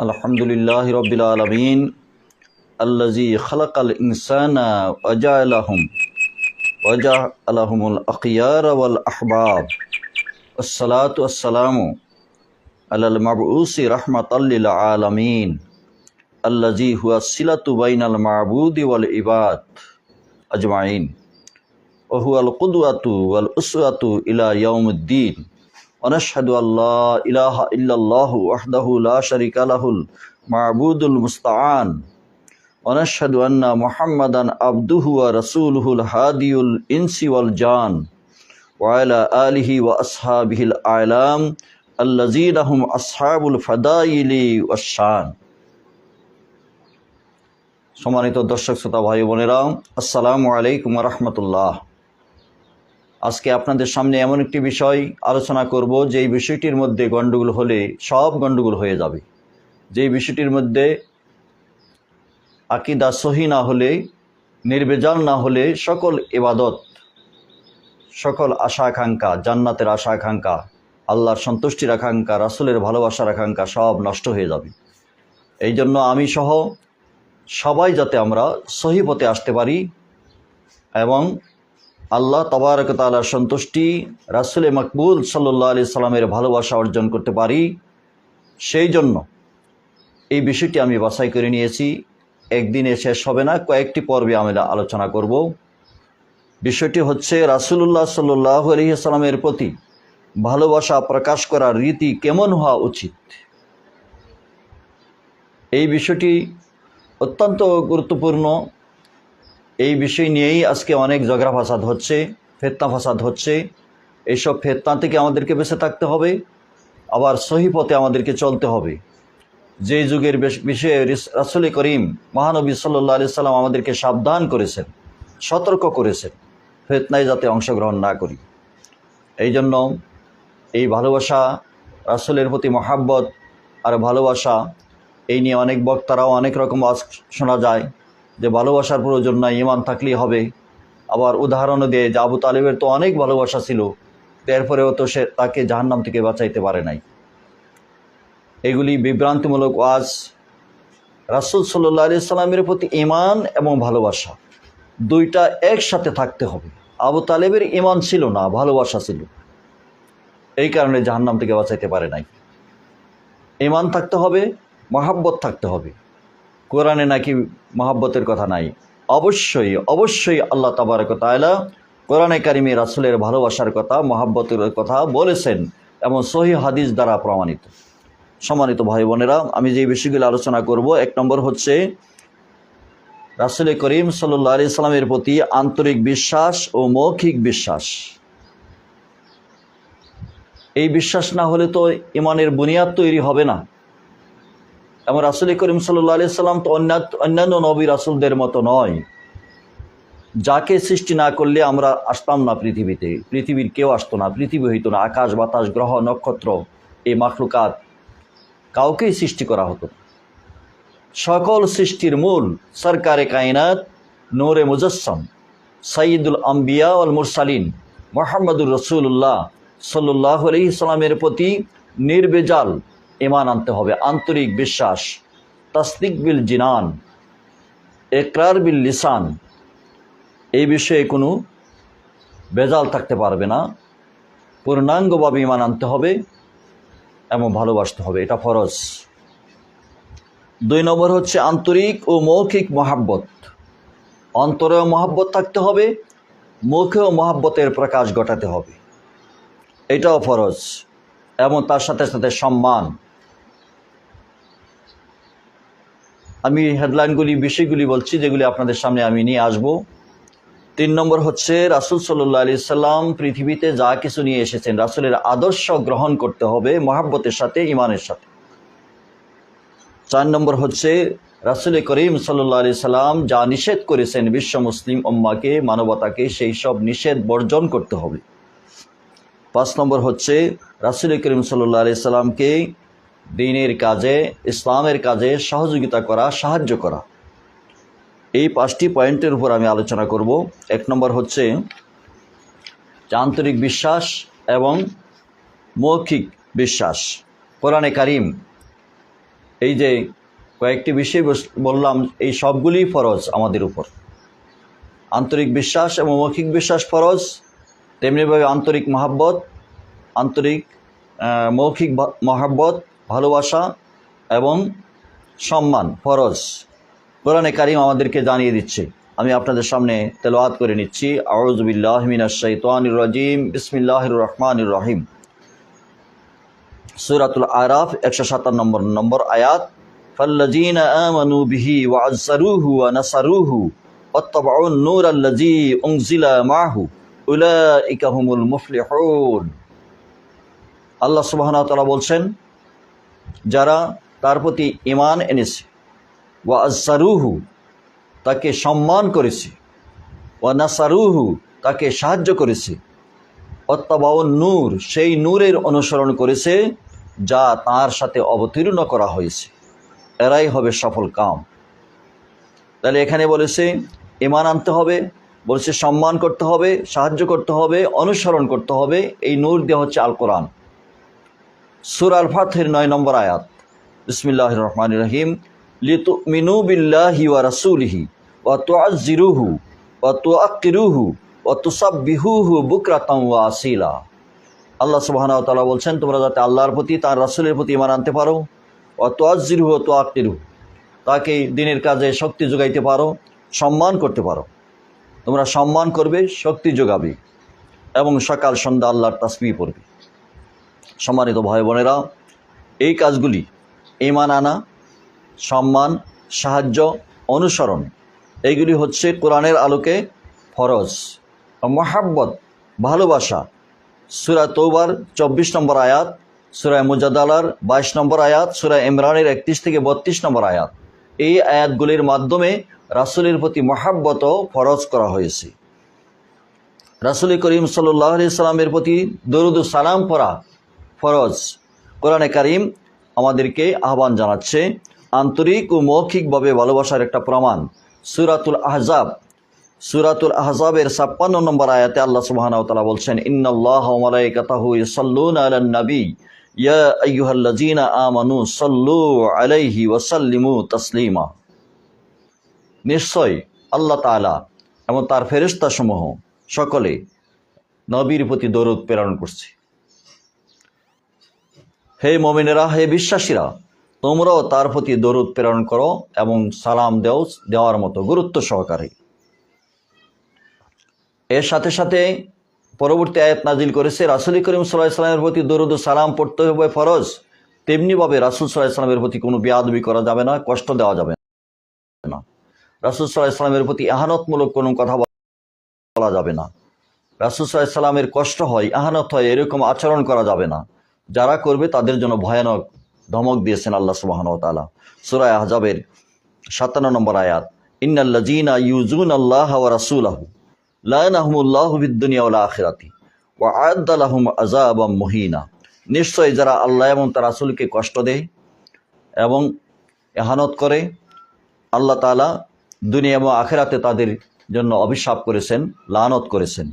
الحمد لله رب العالمين الذي خلق الإنسان وجعلهم وجعلهم الأخيار والأحباب. والصلاة والسلام على المبعوث رحمة للعالمين الذي هو الصلة بين المعبود والعباد أجمعين وهو القدوة والأسوة إلى يوم الدين ونشهد أن لا إله إلا الله وحده لا شريك له المعبود المستعان ونشهد أن محمدا عبده ورسوله الهادي الإنس والجان وعلى آله وأصحابه الأعلام الذين هم أصحاب الفضائل والشان সম্মানিত দর্শক শ্রোতা ভাই বোনেরা আসসালামু আলাইকুম রহমতুল্লাহ আজকে আপনাদের সামনে এমন একটি বিষয় আলোচনা করব, যেই বিষয়টির মধ্যে গণ্ডগোল হলে সব গণ্ডগোল হয়ে যাবে। যেই বিষয়টির মধ্যে আকিদা সহি না হলে, নির্বেজাল না হলে সকল এবাদত সকল আশা আকাঙ্ক্ষা, জান্নাতের আশা আকাঙ্ক্ষা, আল্লাহর সন্তুষ্টির আকাঙ্ক্ষা, রাসুলের ভালোবাসার আকাঙ্ক্ষা সব নষ্ট হয়ে যাবে। এই জন্য আমি সহ সবাই যাতে আমরা সহি পথে আসতে পারি এবং আল্লাহ তবারক তালার সন্তুষ্টি, রাসুলে মকবুল সাল্লাহ আলি সাল্লামের ভালোবাসা অর্জন করতে পারি। সেই জন্য এই বিষয়টি আমি বাছাই করে নিয়েছি। একদিনে শেষ হবে না, কয়েকটি পর্বে আমি আলোচনা করব। বিষয়টি হচ্ছে, রাসুলুল্লাহ সাল্লাহ আলহিসাল্লামের প্রতি ভালোবাসা প্রকাশ করার রীতি কেমন হওয়া উচিত? এই বিষয়টি অত্যন্ত গুরুত্বপূর্ণ। এই বিষয় নিয়েই আজকে অনেক ঝগড়া ফাসাদ হচ্ছে, ফেতনা ফাসাদ হচ্ছে। এইসব ফেতনা থেকে আমাদেরকে বেঁচে থাকতে হবে, আবার সহি পথে আমাদেরকে চলতে হবে। যে যুগের বিষয়ে রাসুল করিম মহানবী সাল্লাহ আলি সাল্লাম আমাদেরকে সাবধান করেছেন, সতর্ক করেছেন, ফেতনায় যাতে অংশগ্রহণ না করি। এই জন্য এই ভালোবাসা, রাসুলের প্রতি মহাব্বত আর ভালোবাসা, এই নিয়ে অনেক বক্তারাও অনেক রকম আজ শোনা যায়। যে ভালোবাসার প্রয়োজন নাই ইমান থাকলেই হবে। আবার উদাহরণও দেয় যে আবু তালেবের তো অনেক ভালোবাসা ছিল, এরপরেও তো সে তাকে জাহান্নাম থেকে বাঁচাইতে পারে নাই। এগুলি বিভ্রান্তিমূলক ওয়াজ। রাসুল সাল্লাহ আলি সাল্লামের প্রতি ইমান এবং ভালোবাসা দুইটা একসাথে থাকতে হবে। আবু তালেবের ইমান ছিল না, ভালোবাসা ছিল। এই কারণে জাহান্নাম থেকে বাঁচাইতে পারে নাই। ইমান থাকতে হবে, মহাব্বত থাকতে হবে। কোরআনে নাকি মহাব্বতের কথা নাই। অবশ্যই অবশ্যই আল্লাহ তাবারক তায়লা কোরআনে কারিমে রাসুলের ভালোবাসার কথা, মহাব্বতের কথা বলেছেন এবং সহি হাদিস দ্বারা প্রমাণিত। সম্মানিত ভাই বোনেরা, আমি যে বিষয়গুলো আলোচনা করব, এক নম্বর হচ্ছে রাসুল করিম সাল্লা আলি সাল্লামের প্রতি আন্তরিক বিশ্বাস ও মৌখিক বিশ্বাস। এই বিশ্বাস না হলে তো ইমানের বুনিয়াদ তৈরি হবে না। এবং রাসুল করিম সাল্লা আলি সাল্লাম তো অন্যান্য নবী রাসুলদের মতো নয়। যাকে সৃষ্টি না করলে আমরা আসতাম না পৃথিবীতে। পৃথিবীর কেউ আসতো না, পৃথিবী হইতো না। আকাশ, বাতাস, গ্রহ, নক্ষত্র, এই মাখলুকাত কাউকেই সৃষ্টি করা হতো সকল সৃষ্টির মূল সরকারে কায়নাত, নোরে মুজস্সম সঈদুল আম্বিয়া আল মুরসালিন, মোহাম্মদুর রসুল্লাহ সাল্লাহ আলি সাল্লামের প্রতি নির্বেজাল ইমান আনতে হবে, আন্তরিক বিশ্বাস, তসদিক বিল জিনান, একরার বিল লিসান, এই বিষয়ে কোনো বেজাল থাকতে পারবে না। পূর্ণাঙ্গভাবে ইমান আনতে হবে এবং ভালোবাসতে হবে, এটা ফরজ। দুই নম্বর হচ্ছে আন্তরিক ও মৌখিক মহাব্বত। অন্তরেও মহাব্বত থাকতে হবে মুখেও মহাব্বতের প্রকাশ ঘটাতে হবে, এটাও ফরজ। এবং তার সাথে সাথে সম্মান। আমি হেডলাইনগুলি, বিষয়গুলি বলছি, যেগুলি আপনাদের সামনে আমি নিয়ে আসব। তিন নম্বর হচ্ছে, রাসুল সাল্লাহ আলি সাল্লাম পৃথিবীতে যা কিছু নিয়ে এসেছেন, রাসুলের আদর্শ গ্রহণ করতে হবে মহাব্বতের সাথে ইমানের সাথে। চার নম্বর হচ্ছে, রাসুল করিম সাল্লাহ আলি সাল্লাম যা নিষেধ করেছেন বিশ্ব মুসলিম উম্মাকে, মানবতাকে, সেই সব নিষেধ বর্জন করতে হবে। পাঁচ নম্বর হচ্ছে, রাসুল করিম সাল্লাহ আলি সাল্লামকে দিনের কাজে, ইসলামের কাজে সহযোগিতা করা, সাহায্য করা। এই পাঁচটি পয়েন্টের উপর আমি আলোচনা করব। এক নম্বর হচ্ছে আন্তরিক বিশ্বাস এবং মৌখিক বিশ্বাস। কোরআনে কারিম, এই যে কয়েকটি বিষয় বললাম, এই সবগুলিই ফরজ আমাদের উপর। আন্তরিক বিশ্বাস এবং মৌখিক বিশ্বাস ফরজ, তেমনিভাবে আন্তরিক মহাব্বত, আন্তরিক মৌখিক মহাব্বত ভালোবাসা এবং সম্মান ফরজ কোরআনে কারিম আমাদেরকে জানিয়ে দিচ্ছে আমি আপনাদের সামনে তেলাওয়াত করে নিচ্ছি আউজবিল্লাহ মিনাশ শাইতানির রাজিম বিসমিল্লাহির রহমানির রহিম সূরাতুল আরাফ একশো সাতান্ন নম্বর নম্বর আয়াত فالذين آمنوا به وعزروه ونصروه واتبعوا النور الذي أنزل معه أولئك هم المفلحون আল্লাহ সুবহানাহু ওয়া তাআলা বলছেন যারা তার প্রতি ইমান এনেছে। ওয়া আজ্জারুহু তাকে সম্মান করেছে। ওয়া নাসারুহু, তাকে সাহায্য করেছে। অত্তাবাউন নূর, সেই নূরের অনুসরণ করেছে যা তার সাথে অবতীর্ণ করা হয়েছে। এরাই হবে সফল কাম। তাহলে এখানে বলেছে ইমান আনতে হবে, বলছে সম্মান করতে হবে, সাহায্য করতে হবে, অনুসরণ করতে হবে। এই নূর দেওয়া হচ্ছে আল কোরআন। সুর আল ফাথের নয় নম্বর আয়াত। বিসমিল্লাহ রহমান রহিম। লিতু মিনু বিল্লাহি ওয়া রাসুলিহি ওয়া তুআজ্জিরুহু ওয়া তুআক্কিরুহু ওয়া তুসাব্বিহুহু বুকরাতাম ওয়া আসিলা। আল্লাহ সুবহানাহু ওয়া তাআলা বলছেন, তোমরা যাতে আল্লাহর প্রতি, তার রাসূলের প্রতি ঈমান আনতে পারো। ওয়া তুআজ্জিরুহু ওয়া তুআক্কিরুহু, তাকে দিনের কাজে শক্তি যোগাইতে পারো, সম্মান করতে পারো। তোমরা সম্মান করবে, শক্তি যোগাবে এবং সকাল সন্ধ্যা আল্লাহর তাসবিহ পড়বে। সম্মানিত ভাই বোনেরা, এই কাজগুলি ইমান আনা, সম্মান, সাহায্য, অনুসরণ এইগুলি হচ্ছে কোরআনের আলোকে ফরজ। মহাব্বত, ভালোবাসা, সুরা তৌবার চব্বিশ নম্বর আয়াত সুরায় মুজাদালার বাইশ নম্বর আয়াত সুরায় ইমরানের একত্রিশ থেকে বত্রিশ নম্বর আয়াত। এই আয়াতগুলির মাধ্যমে রাসুলের প্রতি মহাব্বত ফরজ করা হয়েছে। রাসুল করিম সাল্লাহ সাল্লামের প্রতি দরুদ সালাম পড়া ফরজ। কোরআনে কারিম আমাদেরকে আহ্বান জানাচ্ছে আন্তরিক ও মৌখিকভাবে ভালোবাসার একটা প্রমাণ। সুরাতুল আহজাব। সুরাতুল আহজাবের ছাপ্পান্ন নম্বর আয়াতে আল্লাহ তাআলা বলছেন, ইন্নাল্লাহ ওয়া মালাইকাতাহু ইউসাল্লুনা আলান নবী। ইয়া আইয়ুহাল্লাযীনা আমানু সাল্লু আলাইহি ওয়া সাল্লিমু তাসলিমা। নিশ্চয় আল্লাহ তাআলা এবং তার ফেরেশতাসমূহ সকলে নবীর প্রতি দরুদ প্রেরণ করছে। হে মমিনেরা, হে বিশ্বাসীরা, তোমরাও তার প্রতি দরুদ প্রেরণ করো এবং সালাম দেও, দেওয়ার মতো গুরুত্ব সহকারে। এর সাথে সাথে পরবর্তী আয়াত নাজিল করেছে, রাসুল করিম সাল্লাহ সাল্লামের প্রতি দরুদ ও সালাম পড়তে হবে ফরজ। তেমনিভাবে রাসুল সাল্লাহ সাল্লামের প্রতি কোনো বেয়াদবি করা যাবে না, কষ্ট দেওয়া যাবে না। রাসুল সাল্লাহ সাল্লামের প্রতি আহানতমূলক কোনো কথা বলা যাবে না। রাসুল সাল্লাহ সাল্লামের কষ্ট হয়, আহানত হয়, এরকম আচরণ করা যাবে না। যারা করবে তাদের জন্য ভয়ানক ধমক দিয়েছেন আল্লাহ সুবাহন তালা সুরায় আহজাবের সাতান্ন নম্বর আয়াত ইন্নাল্লাজিনা ইউজুন আল্লাহ রাসূলাহু লানাহুমুল্লাহ বিদ্দুনিয়া ওয়াল আখিরাতি, ওয়া আ'আদ্দালাহুম আযাবাম মুহিনা। নিশ্চয় যারা আল্লাহ এবং তার রাসূলকে কষ্ট দেয় এবং এহানত করে, আল্লাহ তাআলা দুনিয়া এবং আখেরাতে তাদের জন্য অভিশাপ করেছেন, লানত করেছেন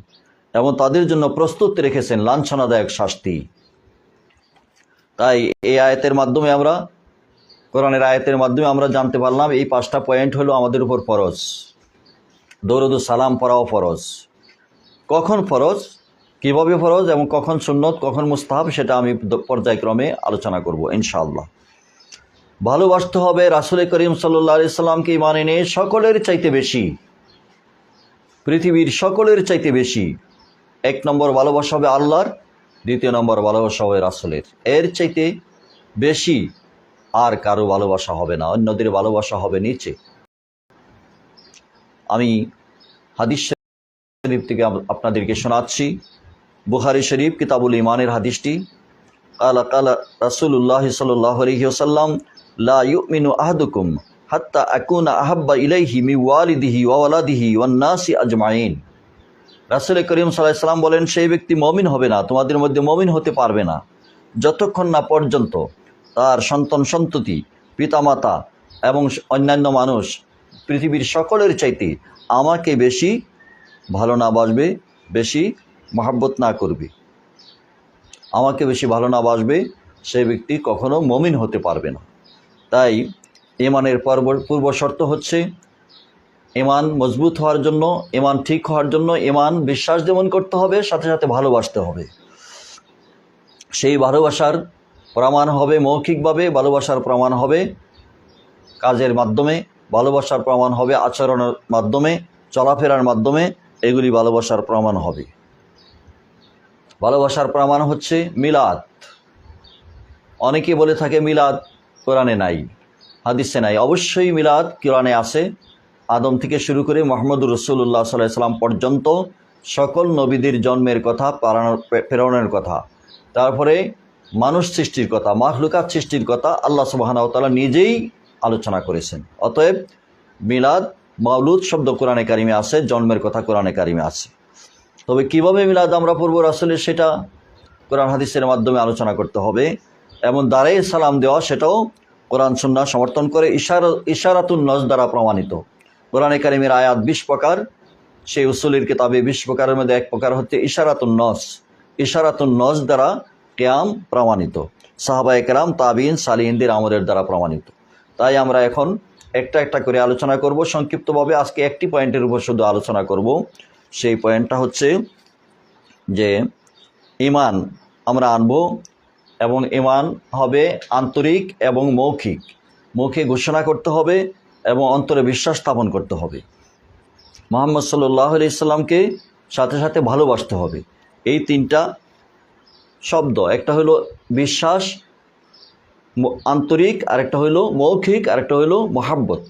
এবং তাদের জন্য প্রস্তুত রেখেছেন লাঞ্ছনাদায়ক শাস্তি। তাই এই আয়াতের মাধ্যমে আমরা, কোরআনের আয়াতের মাধ্যমে আমরা জানতে পারলাম এই পাঁচটা পয়েন্ট হলো আমাদের উপর ফরজ। দৌরদ সালাম পড়াও ফরজ। কখন ফরজ? কীভাবে ফরজ এবং কখন সুন্নত, কখন মুস্তাহাব সেটা আমি পর্যায়ক্রমে আলোচনা করব ইনশাআল্লাহ। ভালোবাসতে হবে রাসুল করিম সাল্লাহ আলি সাল্লামকে ইমান এনে সকলের চাইতে বেশি। পৃথিবীর সকলের চাইতে বেশি। এক নম্বর ভালোবাসা হবে আল্লাহর দ্বিতীয় নম্বর, ভালোবাসা হবে রাসুলের। এর চাইতে বেশি আর কারও ভালোবাসা হবে না, অন্যদের ভালোবাসা হবে নিচে। আমি হাদিস শরীফ থেকে আপনাদেরকে শোনাচ্ছি। বুখারি শরীফ, কিতাবুল ইমানের হাদিসটি। কালা কালা রাসুল্লাহ সাল্লাহ আলহিহসাল্লাম লা ইউমিনু আহাদুকুম হাত্তা আকুনা আহাব্বা ইলাইহি মি ওয়ালিদিহি ওয়ালাদিহি ওয়ান্নাসি আজমাইন। রাসুল করিম সাল্লাম বলেন, সেই ব্যক্তি মমিন হবে না, তোমাদের মধ্যে মমিন হতে পারবে না। যতক্ষণ না পর্যন্ত তার সন্তান সন্ততি, পিতামাতা এবং অন্যান্য মানুষ পৃথিবীর সকলের চাইতে আমাকে বেশি ভালো না বাসবে, বেশি মহাব্বত না করবে। আমাকে বেশি ভালো না বাসবে, সেই ব্যক্তি কখনো মমিন হতে পারবে না। তাই ইমানের পূর্ব শর্ত হচ্ছে ইমান মজবুত হওয়ার জন্য ইমান ঠিক হওয়ার জন্য ইমান বিশ্বাস যেমন করতে হবে, সাথে সাথে ভালোবাসতে হবে। সেই ভালোবাসার প্রমাণ হবে, মৌখিকভাবে ভালোবাসার প্রমাণ হবে কাজের মাধ্যমে, ভালোবাসার প্রমাণ হবে আচরণের মাধ্যমে, চলাফেরার মাধ্যমে, এগুলি ভালোবাসার প্রমাণ হবে। ভালোবাসার প্রমাণ হচ্ছে মিলাদ। অনেকে বলে থাকে মিলাদ কোরআনে নাই, হাদিসে নাই। অবশ্যই মিলাদ কোরআনে আছে। আদম থেকে শুরু করে মোহাম্মদ রসুল্লাহ সাল্লাম পর্যন্ত সকল নবীদের জন্মের কথা, পালানোর প্রেরণের কথা, তারপরে মানুষ সৃষ্টির কথা মাহলুকাত সৃষ্টির কথা আল্লাহ সুবাহানাউতালা নিজেই আলোচনা করেছেন। অতএব মিলাদ মাউলুদ শব্দ কোরআনে কারিমে আছে, জন্মের কথা কোরআনে কারিমে আছে। তবে কীভাবে মিলাদ আমরা পূর্ব আসলে সেটা কোরআন হাদিসের মাধ্যমে আলোচনা করতে হবে। এমন দ্বারাই সালাম দেওয়া সেটাও কোরআন সুন্না সমর্থন করে, ইশার, ইশারাতুন নজ দ্বারা প্রমাণিত। কোরআনে কারিমের আয়াত বিশ প্রকার, সেই উসুলির কিতাবে বিশ প্রকারের মধ্যে এক প্রকার হচ্ছে ইশারাতুন নস। ইশারাতুন নজ দ্বারা কেয়াম প্রমাণিত। সাহাবায়ে কেরাম তাবিন সালিহিনদের আমলের দ্বারা প্রমাণিত। তাই আমরা এখন একটা একটা করে আলোচনা করব। সংক্ষিপ্তভাবে আজকে একটি পয়েন্টের উপর শুধু আলোচনা করব। সেই পয়েন্টটা হচ্ছে যে ইমান আমরা আনব এবং ইমান হবে আন্তরিক এবং মৌখিক। মুখে ঘোষণা করতে হবে এবং অন্তরে বিশ্বাস স্থাপন করতে হবে। মোহাম্মদ সাল্লাহ আলি ইসলামকে সাথে সাথে ভালোবাসতে হবে। এই তিনটা শব্দ, একটা হলো বিশ্বাস আন্তরিক, আরেকটা হলো মৌখিক, আরেকটা হলো মহাব্বত।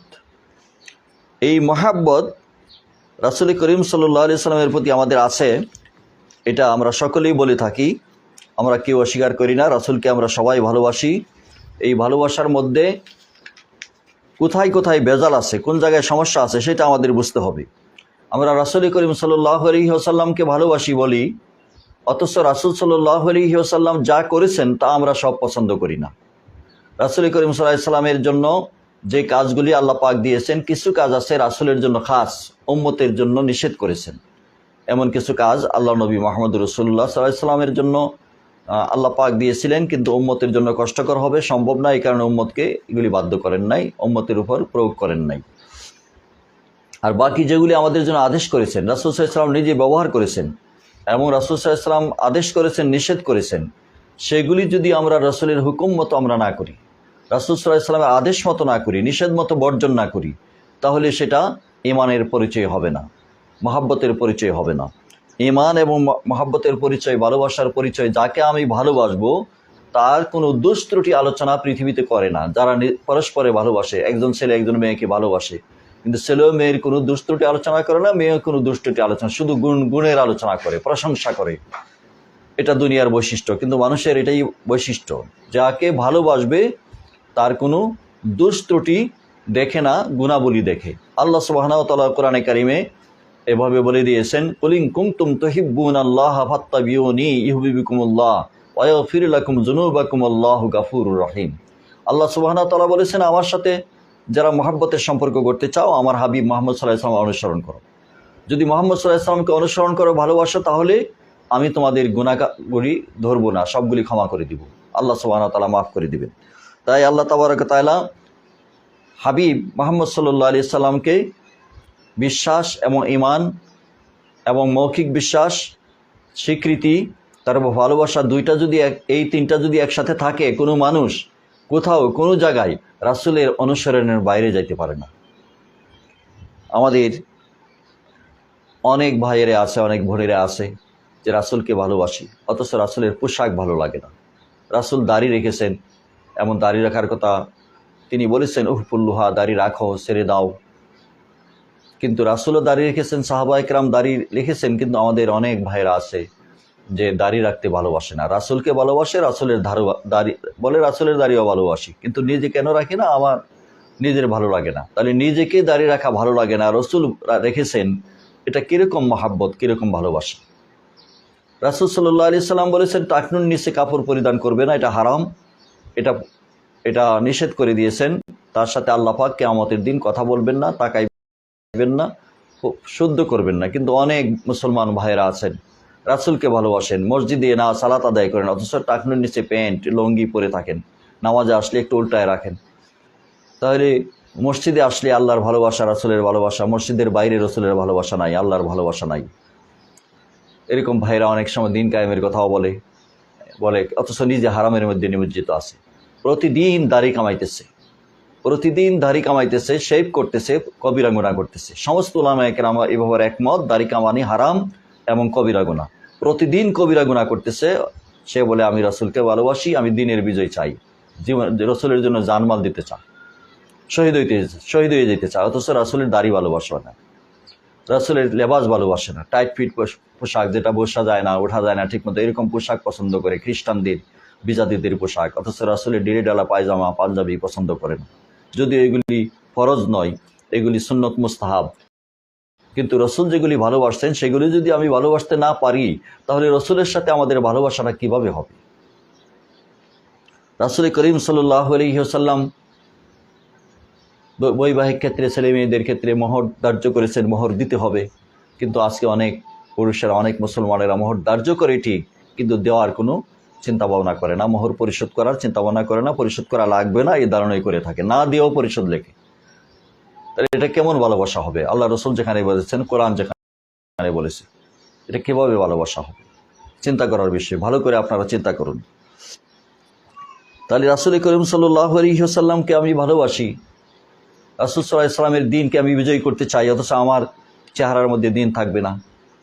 এই মহাব্বত রাসুল করিম সাল্লাহ আলি সাল্লামের প্রতি আমাদের আছে। এটা আমরা সকলেই বলে থাকি। আমরা কেউ অস্বীকার করি না, রাসুলকে আমরা সবাই ভালোবাসি। এই ভালোবাসার মধ্যে কোথায় কোথায় বেজাল আছে, কোন জায়গায় সমস্যা আছে, সেটা আমাদের বুঝতে হবে। আমরা রাসুল করিম সাল্লাহ আলী ওসাল্লামকে ভালোবাসি বলি, অথচ রাসুল সাল্লাহ আলী ওসাল্লাম যা করেছেন তা আমরা সব পছন্দ করি না। রাসুল করিম সাল্লাহ ইসলামের জন্য যে কাজগুলি আল্লাহ পাক দিয়েছেন, কিছু কাজ আছে রাসুলের জন্য খাস, উম্মতের জন্য নিষেধ করেছেন। এমন কিছু কাজ আল্লাহ নবী মোহাম্মদ রসুল্লাহ সাল্লাহ ইসলামের জন্য আল্লাহ পাক দিয়েছিলেন, কিন্তু উম্মতের জন্য কষ্টকর হবে, সম্ভব না, এই কারণে উম্মতকে এগুলি বাধ্য করেন নাই, উম্মতের উপর প্রয়োগ করেন নাই। আর বাকি যেগুলি আমাদের জন্য আদেশ করেছেন, রাসুল সাল্লাম নিজে ব্যবহার করেছেন, এবং রাসুল সাল্লাম আদেশ করেছেন, নিষেধ করেছেন, সেগুলি যদি আমরা রসুলের হুকুম মতো আমরা না করি, রাসুল সাল্লাহ ইসলামের আদেশ মতো না করি, নিষেধ মতো বর্জন না করি, তাহলে সেটা ইমানের পরিচয় হবে না, মহাব্বতের পরিচয় হবে না। ইমান এবং মহাব্বতের পরিচয়, ভালোবাসার পরিচয় যাকে আমি ভালোবাসবো, তার কোনো দুষ্ত্রুটি আলোচনা পৃথিবীতে করে না। যারা পরস্পরে ভালোবাসে, একজন ছেলে একজন মেয়েকে ভালোবাসে। কিন্তু ছেলে মেয়ের কোনো দুষ্ত্রুটি আলোচনা করে না মেয়ে কোনো দুষ্ত্রুটি আলোচনা, শুধু গুণ, গুণের আলোচনা করে, প্রশংসা করে। এটা দুনিয়ার বৈশিষ্ট্য, কিন্তু মানুষের এটাই বৈশিষ্ট্য। যাকে ভালোবাসবে, তার কোনো দুষ্ত্রুটি দেখে না, গুণাবলী দেখে। আল্লাহ সুবাহনাও কোরআনে কারিমে এভাবে বলে দিয়েছেন, কুলিং কুমতুম তহিবুন আল্লাহ ফাত্তাবিউনি ইহুবিবিকুমুল্লাহ ওয়াগফির লাকুম যুনুবাকুম আল্লাহু গাফুরুর রহিম। আল্লাহ সুবহানাহু ওয়া তাআলা বলেছেন, আমার সাথে যারা মহাব্বতের সম্পর্ক করতে চাও, আমার হাবিব মোহাম্মদ সাল্লাহ ইসলাম অনুসরণ করো। যদি মোহাম্মদ সাল্লাহ ইসলামকে অনুসরণ করো ভালোবাসো, তাহলে আমি তোমাদের গুণাগুলি ধরবো না, সবগুলি ক্ষমা করে দিব। আল্লাহ সুবহানাহু ওয়া তাআলা মাফ করে দিবেন। তাই আল্লাহ তাবারক তাআলা হাবিব মোহাম্মদ সাল্লাহ আলি সাল্লামকে বিশ্বাস এবং ইমান এবং মৌখিক বিশ্বাস, স্বীকৃতি, তারপর ভালোবাসা দুইটা যদি এক, এই তিনটা যদি একসাথে থাকে, কোনো মানুষ কোথাও, কোনো জায়গায় রাসুলের অনুসরণের বাইরে যাইতে পারে না। আমাদের অনেক ভাইয়েরা আছে, অনেক বোনেরা আছে যে রাসুলকে ভালোবাসি, অথচ রাসুলের পোশাক ভালো লাগে না। রাসুল দাড়ি রেখেছেন, এমন দাড়ি রাখার কথা তিনি বলেছেন উহপুল্লুহা দাড়ি রাখো, ছেড়ে দাও। কিন্তু রাসুলও দাড়ি রেখেছেন, সাহাবা একরাম দাড়ি লিখেছেন কিন্তু আমাদের অনেক ভাইরা আছে যে দাড়ি রাখতে ভালোবাসে না। রাসুলকে ভালোবাসে, রাসুলের ধারু দাড়ি, বলে রাসুলের দাড়িও ভালোবাসি, কিন্তু নিজে কেন রাখি না? আমার নিজের ভালো লাগে না। তাহলে নিজেকে দাঁড়িয়ে রাখা ভালো লাগে না, রসুল রেখেছেন, এটা কীরকম মহাব্বত, কীরকম ভালোবাসা? রাসুল সাল্লাহ আলি সাল্লাম বলেছেন, টাকনুর নিচে কাপড় পরিধান করবে না, এটা হারাম। এটা এটা নিষেধ করে দিয়েছেন। তার সাথে আল্লাহ পাক কেয়ামতের দিন কথা বলবেন না তাকাইবেন না শুদ্ধ করবেন না। কিন্তু অনেক মুসলমান ভাইয়েরা আছেন, রাসুলকে ভালোবাসেন, মসজিদে না সালাত আদায় করেন, অথচ টাকনুর নিচে প্যান্ট, লঙ্গি পরে থাকেন, নামাজে আসলে একটু উল্টায় রাখেন। তাহলে মসজিদে আসলে আল্লাহর ভালোবাসা, রাসুলের ভালোবাসা, মসজিদের বাইরে রসুলের ভালোবাসা নাই, আল্লাহর ভালোবাসা নাই। এরকম ভাইরা অনেক সময় দিন কায়েমের কথাও বলে বলে, অথচ নিজে হারামের মধ্যে নিমজ্জিত আছে। প্রতিদিন দাড়ি কামাইতেছে। প্রতিদিন দাড়ি কামাইতেছে, শেভ করতেছে, কবিরা গুণা করতেছে। সমস্ত ওলামায়কের আমার এ ব্যাপারে একমত, দাড়ি কামানি হারাম এবং কবিরা গুণা প্রতিদিন কবিরা গুণা করতেছে, সে বলে, আমি রসুলকে ভালোবাসি, আমি দিনের বিজয় চাই। জীবন, রসুলের জন্য জানমাল দিতে চাই। শহীদ হইতে, শহীদ হয়ে যেতে চায় অথচ রাসুলের দাড়ি ভালোবাসে না। রাসুলের লেবাস ভালোবাসে না। টাইট ফিট পোশাক, যেটা বসা যায় না, ওঠা যায় না ঠিকমতো, এরকম পোশাক পছন্দ করে খ্রিস্টানদের, বিজাতিদের পোশাক। অথচ রাসুলের ডিরে ডালা, পায়জামা, পাঞ্জাবি পছন্দ করেন যদিও এগুলি ফরজ নয়, এগুলি সুন্নত মুস্তাহাব। কিন্তু রসুল যেগুলি ভালোবাসতেন, সেগুলি যদি আমি ভালোবাসতে না পারি, তাহলে রসুলের সাথে আমাদের ভালোবাসাটা কীভাবে হবে? রাসুল করিম সাল্লাহ বৈবাহিক ক্ষেত্রে ছেলে মেয়েদের ক্ষেত্রে মোহর ধার্য করেছেন, মোহর দিতে হবে। কিন্তু আজকে অনেক পুরুষেরা, অনেক মুসলমানেরা মোহর ধার্য করে ঠিক, কিন্তু দেওয়ার কোনো চিন্তা ভাবনা করে না, মোহর পরিশোধ করার চিন্তা ভাবনা করে না, পরিশোধ করা লাগবে না, এই ধারণাই করে থাকে। না দিয়েও পরিশোধ লেখে। তাহলে এটা কেমন ভালোবাসা হবে? আল্লাহ রসুল যেখানে বলেছেন, কোরআন যেখানে বলেছে, এটা কীভাবে ভালোবাসা হবে? চিন্তা করার বিষয়ে। ভালো করে আপনারা চিন্তা করুন। তাহলে রাসুল করিম সাল্লাহ আলহিহসাল্লামকে আমি ভালোবাসি। রাসুল সাল্লাহ ইসলামের দিনকে আমি বিজয়ী করতে চাই, অথচ আমার চেহারার মধ্যে দিন থাকবে না,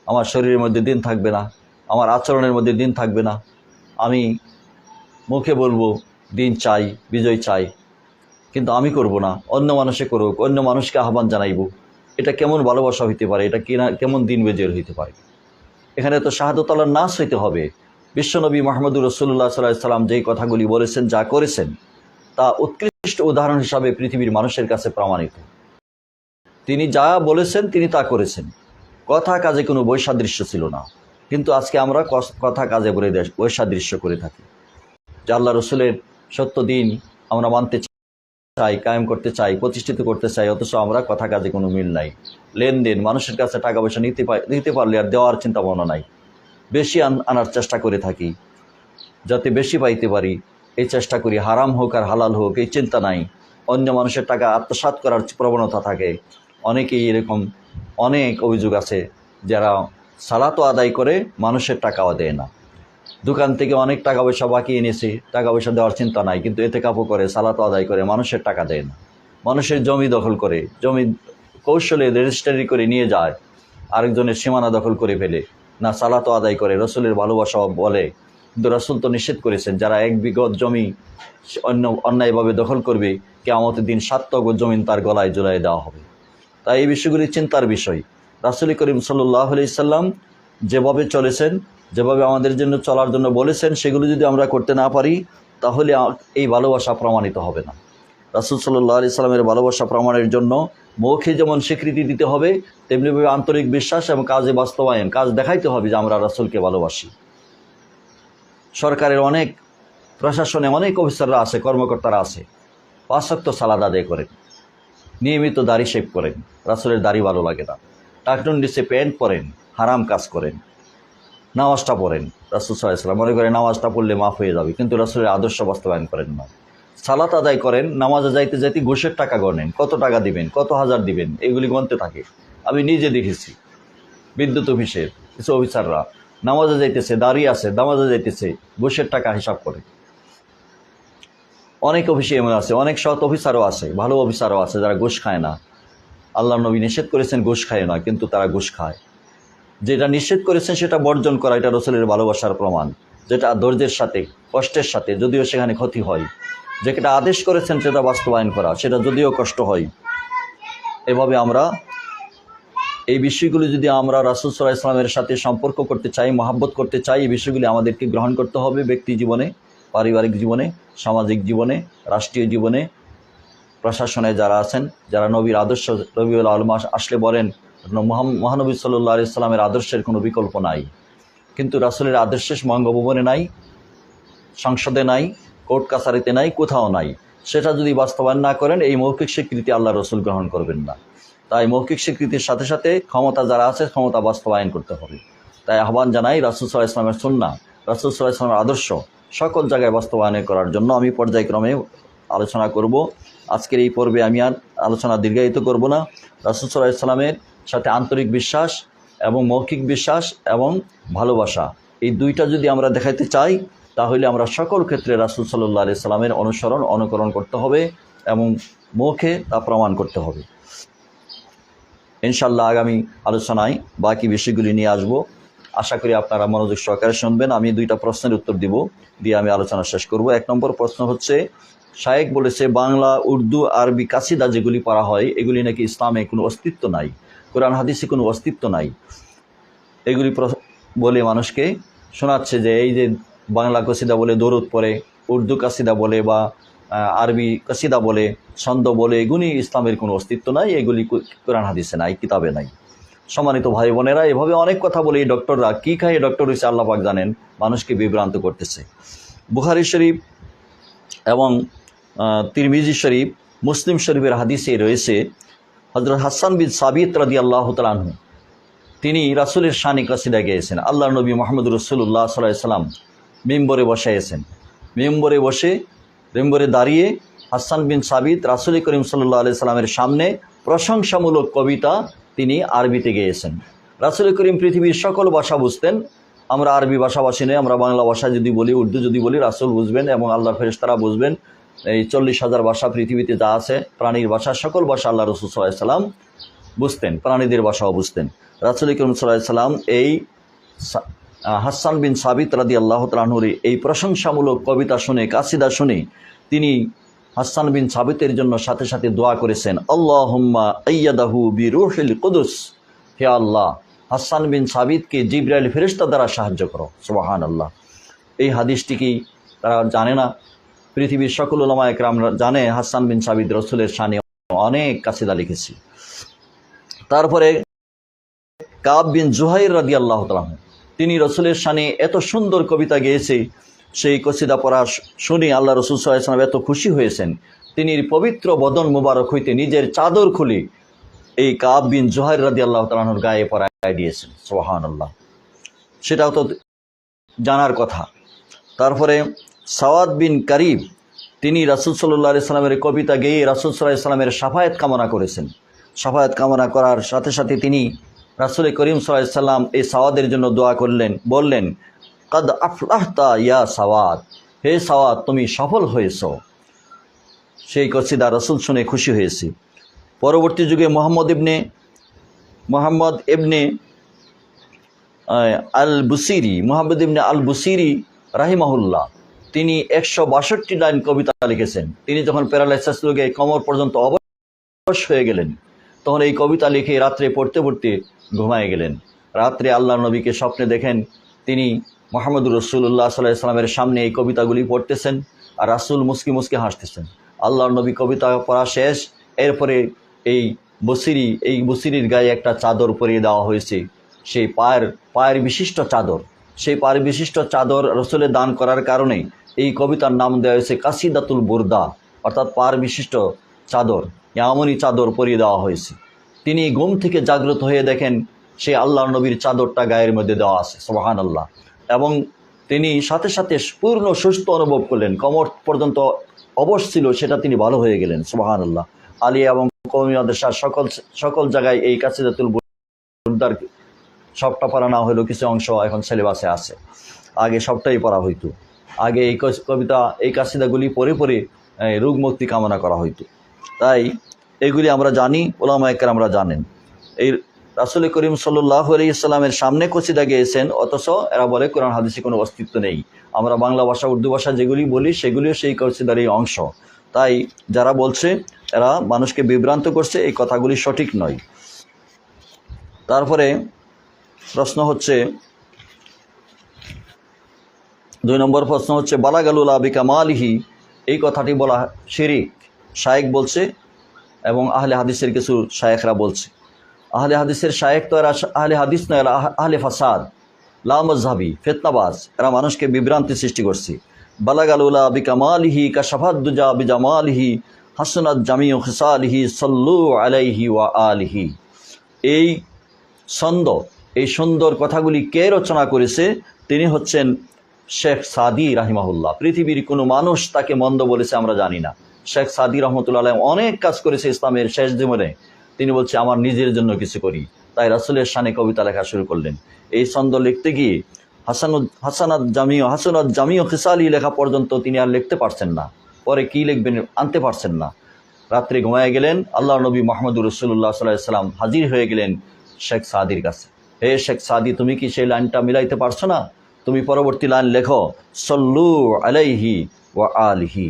আমার শরীরের মধ্যে দিন থাকবে না, আমার আচরণের মধ্যে দিন থাকবে না। আমি মুখে বলব, দিন চাই, বিজয় চাই। কিন্তু আমি করব না, অন্য মানুষে করুক, অন্য মানুষকে আহ্বান জানাইব। এটা কেমন ভালোবাসা হইতে পারে, এটা কিনা, কেমন দিন বেজের হইতে পারে? এখানে তো শাহাদতাল্লাহ নাচ হইতে হবে। বিশ্বনবী মাহমুদুর রসুল্লাহ সাল্লাহ সাল্লাম যেই কথাগুলি বলেছেন, যা করেছেন, তা উৎকৃষ্ট উদাহরণ হিসাবে পৃথিবীর মানুষের কাছে প্রমাণিত। তিনি যা বলেছেন, তিনি তা করেছেন। কথা কাজে কোনো বৈসাদৃশ্য ছিল না। কিন্তু আজকে আমরা কথা কাজে বলে দেশ বৈসাদৃশ্য করে থাকি। যে আল্লাহ রসুলের সত্য দিন আমরা মানতে চাই, কায়েম করতে চাই, প্রতিষ্ঠিত করতে চাই, অথচ আমরা কথা কাজে কোনো মিল নাই। লেনদেন, মানুষের কাছে টাকা পয়সা নিতে নিতে পারলে আর দেওয়ার চিন্তা ভাবনা নাই। বেশি আন- আনার চেষ্টা করে থাকি। যাতে বেশি পাইতে পারি, এই চেষ্টা করি। হারাম হোক আর হালাল হোক, এই চিন্তা নাই। অন্য মানুষের টাকা আত্মসাৎ করার প্রবণতা থাকে। অনেকেই এরকম অনেক অভিযোগ আছে যারা সালাতো আদায় করে মানুষের টাকাও দেয় না। দোকান থেকে অনেক টাকা পয়সা বাকি এনেছে টাকা পয়সা দেওয়ার চিন্তা নাই, কিন্তু এতে কাপু করে সালাতো আদায় করে, মানুষের টাকা দেয় না। মানুষের জমি দখল করে, জমি কৌশলে রেজিস্ট্রারি করে নিয়ে যায়, আরেকজনের সীমানা দখল করে ফেলে। না সালাতো আদায় করে, রসুলের ভালোবাসা বলে। কিন্তু রসুল তো নিষেধ করেছেন, যারা এক বিগত জমি অন্য অন্যায়ভাবে দখল করবে কেমতের দিন সাতক জমিন তার গলায় জোলাই দেওয়া হবে। তাই এই বিষয়গুলি চিন্তার বিষয়। রাসুল করিম সাল্লাহ সাল্লাম যেভাবে চলেছেন, যেভাবে আমাদের জন্য চলার জন্য বলেছেন, সেগুলো যদি আমরা করতে না পারি, তাহলে এই ভালোবাসা প্রমাণিত হবে না। রাসুল সাল্লাহ আলি সাল্লামের ভালোবাসা প্রমাণের জন্য মৌখে যেমন স্বীকৃতি দিতে হবে তেমনিভাবে আন্তরিক বিশ্বাস এবং কাজে বাস্তবায়ন, কাজ দেখাইতে হবে যে আমরা রাসুলকে ভালোবাসি। সরকারের অনেক, প্রশাসনে অনেক অফিসাররা আছে, কর্মকর্তারা আছে। পাঁচশক্ত সালাদ আদায় করেন। নিয়মিত দাড়ি শেভ করেন। রাসুলের দাড়ি ভালো লাগে না। টাকটুন ডিসে প্যান্ট পরেন, হারাম কাজ করেন, নামাজটা পড়েন। রাসুল সাল্লাম মনে করেন, নামাজটা পড়লে মাফ হয়ে যাবে, কিন্তু রাসুলের আদর্শ বাস্তবায়ন করেন না। সালাত আদায় করেন, নামাজে যাইতে যাইতে ঘুষের টাকা গণেন, কত টাকা দিবেন, কত হাজার দিবেন, এগুলি গণতে থাকে। আমি নিজে দেখেছি, বিদ্যুৎ অফিসের কিছু অফিসাররা নামাজে যাইতেছে দাঁড়িয়ে আছে, নামাজে যাইতেছে, ঘুষের টাকা হিসাব করে। অনেক অফিসে এমন আছে, অনেক সৎ অফিসারও আছে, ভালো অফিসারও আছে, যারা ঘুষ খায় না। আল্লাহ নবী নিষেধ করেছেন ঘুষ খায় না, কিন্তু তারা ঘুষ খায়। যেটা নিষেধ করেছেন, সেটা বর্জন করা, এটা রসুলের ভালোবাসার প্রমাণ। যেটা ধৈর্যের সাথে, কষ্টের সাথে, যদিও সেখানে ক্ষতি হয়। যেটা আদেশ করেছেন, সেটা বাস্তবায়ন করা, সেটা যদিও কষ্ট হয়। এভাবে আমরা, এই বিষয়গুলি যদি আমরা রাসুল সাল্লাহ ইসলামের সাথে সম্পর্ক করতে চাই, মহাব্বত করতে চাই, এই বিষয়গুলি আমাদেরকে গ্রহণ করতে হবে ব্যক্তি জীবনে, পারিবারিক জীবনে, সামাজিক জীবনে, রাষ্ট্রীয় জীবনে প্রশাসনে যারা আছেন, যারা নবীর আদর্শ রবিউল আলমাস আসলে বলেন মহানবী সাল্লাহ আলি সাল্লামের আদর্শের কোনো বিকল্প নাই। কিন্তু রাসুলের আদর্শ বঙ্গভবনে নাই, সংসদে নাই, কোর্ট কাছারিতে নাই, কোথাও নাই। সেটা যদি বাস্তবায়ন না করেন, এই মৌখিক স্বীকৃতি আল্লাহ রসুল গ্রহণ করবেন না। তাই মৌখিক স্বীকৃতির সাথে সাথে ক্ষমতা যারা আছে, ক্ষমতা বাস্তবায়ন করতে হবে। তাই আহ্বান জানাই রাসুল সাল্লাহ ইসলামের সুন্না রাসুল সাল্লাহ ইসলামের আদর্শ সকল জায়গায় বাস্তবায়ন করার জন্য আমি পর্যায়ক্রমে আলোচনা করব। আজকের এই পর্বে আমি আর আলোচনা দীর্ঘায়িত করব না। রাসুল সাল্লাহ ইসলামের সাথে আন্তরিক বিশ্বাস এবং মৌখিক বিশ্বাস এবং ভালোবাসা, এই দুইটা যদি আমরা দেখাইতে চাই, তাহলে আমরা সকল ক্ষেত্রে রাসুল সাল্লাহ আলি সাল্লামের অনুসরণ, অনুকরণ করতে হবে এবং মুখে তা প্রমাণ করতে হবে। ইনশাল্লাহ আগামী আলোচনায় বাকি বিষয়গুলি নিয়ে আসব। আশা করি আপনারা মনোযোগ সহকারে শুনবেন। আমি দুইটা প্রশ্নের উত্তর দিব, দিয়ে আমি আলোচনা শেষ করব। এক নম্বর প্রশ্ন হচ্ছে শায়েক বলেছে, বাংলা, উর্দু, আরবি কাসিদা যেগুলি পড়া হয়, এগুলি নাকি ইসলামে কোনো অস্তিত্ব নাই, কোরআন, হাদিসে কোনো অস্তিত্ব নাই। এগুলি বলে মানুষকে শোনাচ্ছে যে, এই যে বাংলা কসিদা বলে দরুদ পড়ে, উর্দু কাসিদা বলে বা আরবি কাসিদা বলে, ছন্দ বলে, এগুলি ইসলামের কোনো অস্তিত্ব নাই, এগুলি কোরআন, হাদিসে নাই, কিতাবে নাই। সম্মানিত ভাই বোনেরা এভাবে অনেক কথা বলে এই ডক্টররা, কী খায় ডক্টর হয়েছে আল্লাহ পাক জানেন, মানুষকে বিভ্রান্ত করতেছে। বুখারি শরীফ এবং তিরমিজি শরীফ, মুসলিম শরীফের হাদিসে রয়েছে হজরত হাসান বিন সাবিত রাদি আল্লাহ তালাহু তিনি রাসুলের শানি কাসিদা গিয়েছেন আল্লাহ নবী মোহাম্মদ রসুল্লাহ সাল্লাম মেম্বরে বসাইয়েছেন। মেম্বরে বসে, মেম্বরে দাঁড়িয়ে হাসান বিন সাবিত রাসুল করিম সাল্লাহ আলি সাল্লামের সামনে প্রশংসামূলক কবিতা তিনি আরবিতে গেয়েছেন। রাসুল করিম পৃথিবীর সকল ভাষা বুঝতেন। আমরা আরবি ভাষাভাষী নই, আমরা বাংলা ভাষা যদি বলি, উর্দু যদি বলি, রাসুল বুঝবেন এবং আল্লাহ ফেরেশতারা বুঝবেন। এই চল্লিশ হাজার ভাষা পৃথিবীতে যা আছে, প্রাণীর ভাষা, সকল ভাষা আল্লাহ রসুল সাল্লাহ সাল্লাম বুঝতেন, প্রাণীদের ভাষাও বুঝতেন। রাসুল করিম সাল্লাহ সাল্লাম এই হাসান বিন সাবিত রাদি আল্লাহ তালাহুর এই প্রশংসামূলক কবিতা শুনে, কাসিদা শুনে তিনি হাসান বিন সাবিতের জন্য সাথে সাথে দোয়া করেছেন আল্লাহ আয়াদাহু বি রুহিল কুদুস। হে আল্লাহ, হাসান বিন সাবিতকে জিব্রাইল ফেরিস্তা দ্বারা সাহায্য করো। সুবাহান আল্লাহ এই হাদিসটি কি তারা জানে না? পৃথিবীর সকল ওলামা একরাম জানে, হাসান বিন সাবিদ রসুলের শানে অনেক কাসিদা লিখেছি। তারপরে কাব বিন জুহাইর রাদি আল্লাহ তিনি রসুলের শানে এত সুন্দর কবিতা গেয়েছে, সেই কসিদা পড়া শুনি আল্লাহ রসুল সাল্লাম এত খুশি হয়েছেন। তিনি পবিত্র বদন মুবারক হইতে নিজের চাদর খুলে এই কাব বিন জুহাইর রাদি আল্লাহ তালাহর গায়ে পরায় দিয়েছেন। সোহান আল্লাহ সেটাও তো জানার কথা। তারপরে সাওয়াদ বিন কারিব তিনি রাসুল সাল্লাহ ইসলামের কবিতা গেয়ে রাসুল সাল্লাহ সাল্লামের সাফায়াত কামনা করেছেন। সাফায়াত কামনা করার সাথে সাথে তিনি রাসুল করিম সাল্লাহ সাল্লাম এই সাওয়াদের জন্য দোয়া করলেন, বললেন, কদ আফলাহতা ইয়া সাওয়াদ, হে সাওয়াদ, তুমি সফল হয়েছ। সেই কসিদা রসুল শুনে খুশি হয়েছি। পরবর্তী যুগে মোহাম্মদ ইবনে মোহাম্মদ ইবনে আল বুসিরি মোহাম্মদ ইবনে আল বুসিরি রাহিমাহুল্লাহ। তিনি একশো বাষট্টি লাইন কবিতা লিখেছেন। তিনি যখন প্যারালাইসিস রোগে কমর পর্যন্ত অবশ হয়ে গেলেন, তখন এই কবিতা লিখে রাত্রে পড়তে পড়তে ঘুমায় গেলেন। রাত্রে আল্লাহ নবীকে স্বপ্নে দেখেন, তিনি মোহাম্মদুর রসুল্লাহ সাল্লাহ সাল্লামের সামনে এই কবিতাগুলি পড়তেছেন আর রাসুল মুসকি মুসকি হাসতেছেন। আল্লাহর নবী কবিতা পড়া শেষ, এরপরে এই বসিরি, এই বসিরির গায়ে একটা চাদর পরিয়ে দেওয়া হয়েছে। সেই পায়ের পায়ের বিশিষ্ট চাদর। সেই পায়ের বিশিষ্ট চাদর রসুলের দান করার কারণে এই কবিতার নাম দেওয়া হয়েছে কাসিদাতুল বুর্দা, অর্থাৎ পায়ের বিশিষ্ট চাদর এমনই চাদর পরিয়ে দেওয়া হয়েছে। তিনি ঘুম থেকে জাগ্রত হয়ে দেখেন সেই আল্লাহ নবীর চাদরটা গায়ের মধ্যে দেওয়া আছে সোহান আল্লাহ এবং তিনি সাথে সাথে পূর্ণ সুস্থ অনুভব করলেন, কমর পর্যন্ত অবশ ছিল, সেটা তিনি ভালো হয়ে গেলেন সোহান আল্লাহ আলিয়া এবং কৌমি সকল সকল জায়গায় এই কাসিদাতুল বুরদার সবটা পড়া না হলেও কিছু অংশ এখন সিলেবাসে আছে। আগে সবটাই পড়া হইতো। আগে এই কবিতা এই কাসিদাগুলি পড়ে পড়ে এই, রোগ মুক্তি কামনা করা হইতো। তাই এগুলি আমরা জানি ওলামা আমরা জানেন। এই রাসুল করিম সাল্লাহ আলি ইসলামের সামনে কসিদা গিয়েছেন অথচ এরা বলে কোরআন হাদিসে কোনো অস্তিত্ব নেই। আমরা বাংলা ভাষা উর্দু ভাষা যেগুলি বলি সেগুলিও সেই কসিদারই অংশ। তাই যারা বলছে এরা মানুষকে বিভ্রান্ত করছে এই কথাগুলি সঠিক নয়। তারপরে প্রশ্ন হচ্ছে, দুই নম্বর প্রশ্ন হচ্ছে বালাগালুল আবিকা মালিহি, এই কথাটি বলা শিরিক। শায়েক বলছে এবং আহলে হাদিসের কিছু শায়েকরা বলছে। আহলে হাদিসের শায়েক তো এরা, আহলে হাদিস নয় এরা আহ- আহলে ফাসাদ লামজাবি ফেতনাবাজ। এরা মানুষকে বিভ্রান্তি সৃষ্টি করছে। বালাগালুলা বিকামালিহি কাশাফাদ্দুজা বিজামালিহি, হাসনাত জামিউ খিসালিহি, সল্লু আলাইহি ওয়া আলিহি। এই ছন্দ এই সুন্দর কথাগুলি কে রচনা করেছে? তিনি হচ্ছেন শেখ সাদি রাহিমাহুল্লাহ। পৃথিবীর কোনো মানুষ তাকে মন্দ বলেছে আমরা জানি না। শেখ সাদি রহমতুল্লাহ অনেক কাজ করেছে ইসলামের শেষ জীবনে। তিনি বলছে, আমার নিজের জন্য কিছু করি। তাই রাসুলের সানে কবিতা লেখা শুরু করলেন। এই ছন্দ লিখতে গিয়ে হাসানুদ হাসানাদ জামিও হাসানাদ জামিও খিসালি লেখা পর্যন্ত তিনি আর লিখতে পারছেন না। পরে কি লিখবেন আনতে পারছেন না। রাত্রে ঘুমায় গেলেন আল্লাহ নবী মোহাম্মদ রসুল্লাহ সাল্লাহ সাল্লাম হাজির হয়ে গেলেন শেখ সাদির কাছে। হে শেখ সাদি, তুমি কি সেই লাইনটা মিলাইতে পারছ না? তুমি পরবর্তী লাইন লেখো, সল্লু আলাইহি ও আলহি।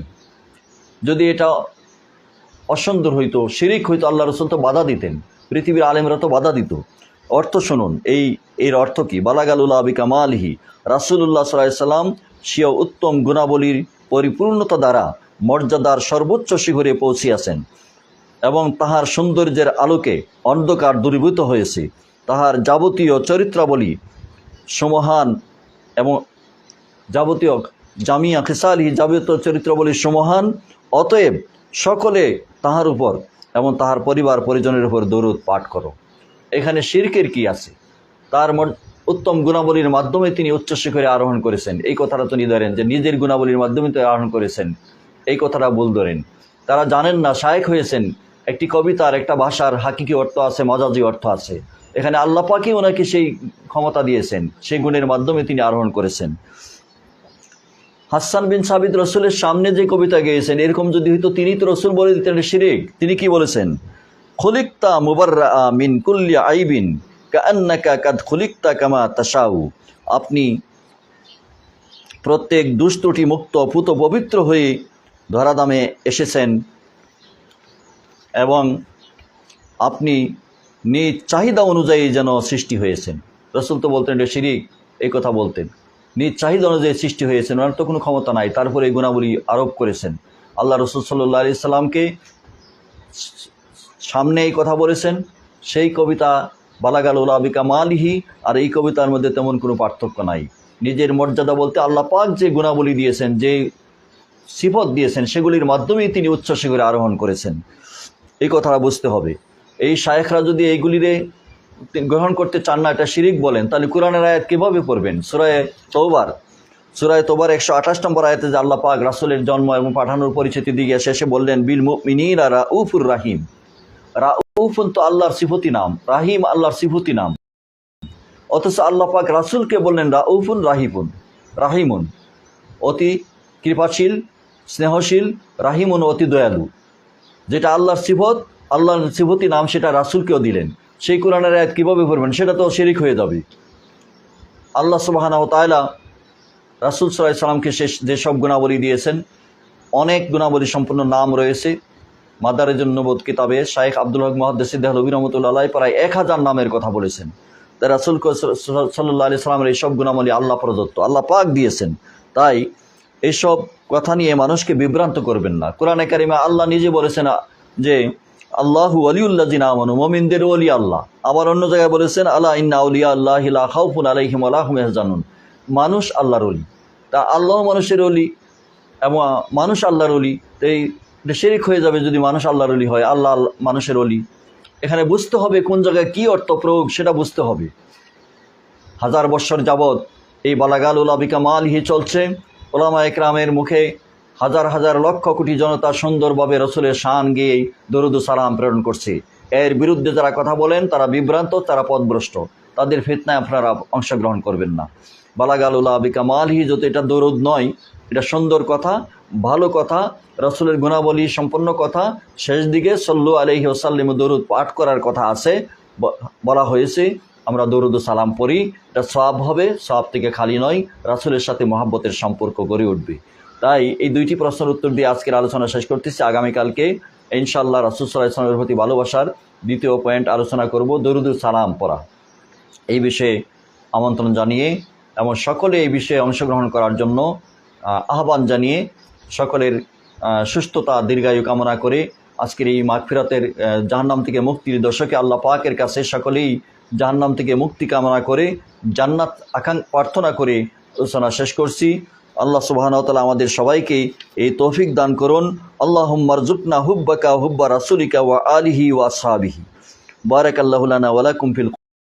যদি এটা অসুন্দর হইতো, শিরিক হইতো আল্লাহ রসুল তো বাধা দিতেন, পৃথিবীর আলেমরা তো বাধা দিত। অর্থ শুনুন, এই, এর অর্থ কি? বালাগালুল্লাহ আবিকা মালহি। রাসুল্লাহ সাল্লাম সিও উত্তম গুণাবলীর পরিপূর্ণতা দ্বারা মর্যাদার সর্বোচ্চ শিখরে পৌঁছিয়াছেন এবং তাহার সৌন্দর্যের আলোকে অন্ধকার দূরীভূত হয়েছে। তাহার যাবতীয় চরিত্রাবলী সমহান এবং যাবতীয় জামিয়া খেসালি যাবতীয় চরিত্রাবলী সমহান, অতএব সকলে তাহার উপর এবং তাহার পরিবার পরিজনের উপর দরুদ পাঠ করো। এখানে শিরকের কি আছে? তার উত্তম গুণাবলীর মাধ্যমে তিনি উচ্চ শিখরে আরোহণ করেছেন। এই কথাটা তিনি ধরেন যে নিজের গুণাবলীর মাধ্যমে তিনি আরোহণ করেছেন। এই কথাটা ভুল ধরেন। তারা জানেন না, শায়েক হয়েছেন। একটি কবিতার একটা ভাষার হাকিকি অর্থ আছে মজাজি অর্থ আছে। এখানে আল্লাহ পাকি ওনাকে সেই ক্ষমতা দিয়েছেন, সেই গুণের মাধ্যমে তিনি আরোহণ করেছেন। হাসান বিন সাবিদ রসুলের সামনে যে কবিতা গেয়েছেন, এরকম যদি হইতো তিনি তো রসুল বলে দিতেন শিরিক। তিনি কি বলেছেন? খুলিকতা মুবাররা মিন কুল্লি আইবিন খুলিকতা কামা তাসাউ আপনি প্রত্যেক দুষ্টুটি মুক্ত পুত পবিত্র হয়ে ধরাধামে এসেছেন এবং আপনি নিজ চাহিদা অনুযায়ী যেন সৃষ্টি হয়েছেন। রসুল তো বলতেন এটা শিরিক, এই কথা বলতেন। নিজ চাহিদা অনুযায়ী সৃষ্টি হয়েছেন, ওনার তো কোনো ক্ষমতা নাই, তারপরে এই গুণাবলী আরোপ করেছেন। আল্লাহ রসুল সাল্লাহ আলি সাল্লামকে সামনে এই কথা বলেছেন, সেই কবিতা, বালাগাল উলাবিকা মালিহি, আর এই কবিতার মধ্যে তেমন কোনো পার্থক্য নাই। নিজের মর্যাদা বলতে আল্লাহ পাক যে গুণাবলী দিয়েছেন, যে সিফত দিয়েছেন, সেগুলির মাধ্যমেই তিনি উচ্চ শিখরে আরোহণ করেছেন। এই কথাটা বুঝতে হবে। এই শায়েখরা যদি এইগুলিরে গ্রহণ করতে চান না, এটা শিরিক বলেন, তাহলে কোরআনের আয়াত কীভাবে পড়বেন? সুরায় তৌবার সুরায় তোবার একশো আঠাশ নম্বর আয়াতে যে পাক রাসুলের জন্ম এবং পাঠানোর পরিচিতি দিকে শেষে বললেন, বিল মিনীর আর উফুর রাহিম। রাউফুন তো আল্লাহর সিফতি নাম, রাহিম আল্লাহর সিফতি নাম। অথচ আল্লাহ পাক রাসুলকে বললেন, রাউফুন রাহিফুন রাহিমুন। অতি কৃপাশীল, স্নেহশীল, রাহিমুন অতি দয়ালু। যেটা আল্লাহর সিফত আল্লাহর সিফতি নাম সেটা রাসুলকেও দিলেন। সেই কোরআনের আয়াত কীভাবে পড়বেন সেটা তো শিরিক হয়ে যাবে। আল্লাহ সুবাহানা ও তায়লা রাসুল সাল্লাহ সাল্লামকে শেষ যেসব গুণাবলী দিয়েছেন, অনেক গুণাবলী সম্পূর্ণ নাম রয়েছে। মাদারেজুন নবোধ কিতাবে শাইখ আব্দুল হক মহাদ্দেসিদ্দাহ নবী রহমতুল্লাহ প্রায় এক হাজার নামের কথা বলেছেন। তাই রাসুল সাল্লাহ আলি সাল্লামের এইসব গুণাবলী আল্লাহ প্রদত্ত, আল্লাহ পাক দিয়েছেন। তাই এইসব কথা নিয়ে মানুষকে বিভ্রান্ত করবেন না। কোরআনে কারিমা আল্লাহ নিজে বলেছেন যে আল্লাহু আলিউল্লাহ জিনা আমানু, মমিনদের ওলি আল্লাহ। আবার অন্য জায়গায় বলেছেন আল্লাহ ইন্না উলিয়া আল্লাহ হিলা খাউফুন আলাইহিম আল্লাহ জানুন মানুষ আল্লাহর অলি তা আল্লাহ মানুষের অলি এবং মানুষ আল্লাহর অলি এই শিরিক হয়ে যাবে যদি মানুষ আল্লাহর অলি হয়, আল্লাহ আল- মানুষের অলি এখানে বুঝতে হবে কোন জায়গায় কী অর্থ প্রয়োগ, সেটা বুঝতে হবে। হাজার বৎসর যাবৎ এই বালাগাল উলাবিকা মালহি চলছে। ওলামা একরামের মুখে হাজার হাজার লক্ষ কোটি জনতা সুন্দরভাবে রসুলের শান গিয়ে দরুদ সালাম প্রেরণ করছে। এর বিরুদ্ধে যারা কথা বলেন, তারা বিভ্রান্ত, তারা পথভ্রষ্ট তাদের ফিতনায় আপনারা অংশগ্রহণ করবেন না। বালাগাল উলাবিকা মালহি যদি এটা দরুদ নয়, এটা সুন্দর কথা, ভালো কথা, রসুলের গুণাবলী সম্পন্ন কথা, শেষ দিকে সল্লু আলহি ওসাল্লিম দরুদ পাঠ করার কথা আছে বলা হয়েছে, আমরা দরুদ সালাম পড়ি, এটা সব হবে সব থেকে খালি নয়, রাসুলের সাথে মহাব্বতের সম্পর্ক গড়ে উঠবে। তাই এই দুইটি প্রশ্নের উত্তর দিয়ে আজকের আলোচনা শেষ করতেছি। আগামীকালকে ইনশাল্লাহ রাসুল সাল্লাহ ইসলামের প্রতি ভালোবাসার দ্বিতীয় পয়েন্ট আলোচনা করব, দরুদ ও সালাম পড়া। এই বিষয়ে আমন্ত্রণ জানিয়ে এবং সকলে এই বিষয়ে অংশগ্রহণ করার জন্য আহ্বান জানিয়ে সকলের সুস্থতা, দীর্ঘায়ু কামনা করে আজকের এই মাগফিরাতের জাহান্নাম থেকে মুক্তির দর্শকে আল্লাহ পাকের কাছে সকলেই জাহান্নাম থেকে মুক্তি কামনা করে, জান্নাত আকাঙ্ক প্রার্থনা করে আলোচনা শেষ করছি। আল্লাহ সুবাহনতালা আমাদের সবাইকে এই তৌফিক দান করুন। আল্লাহ মারজুকনা হুব্বাকা হুব্বা রাসুলিকা ওয়া আলিহি ওয়া সাহাবিহি বারাক আল্লাহুলানা ওয়ালাকুম ফিল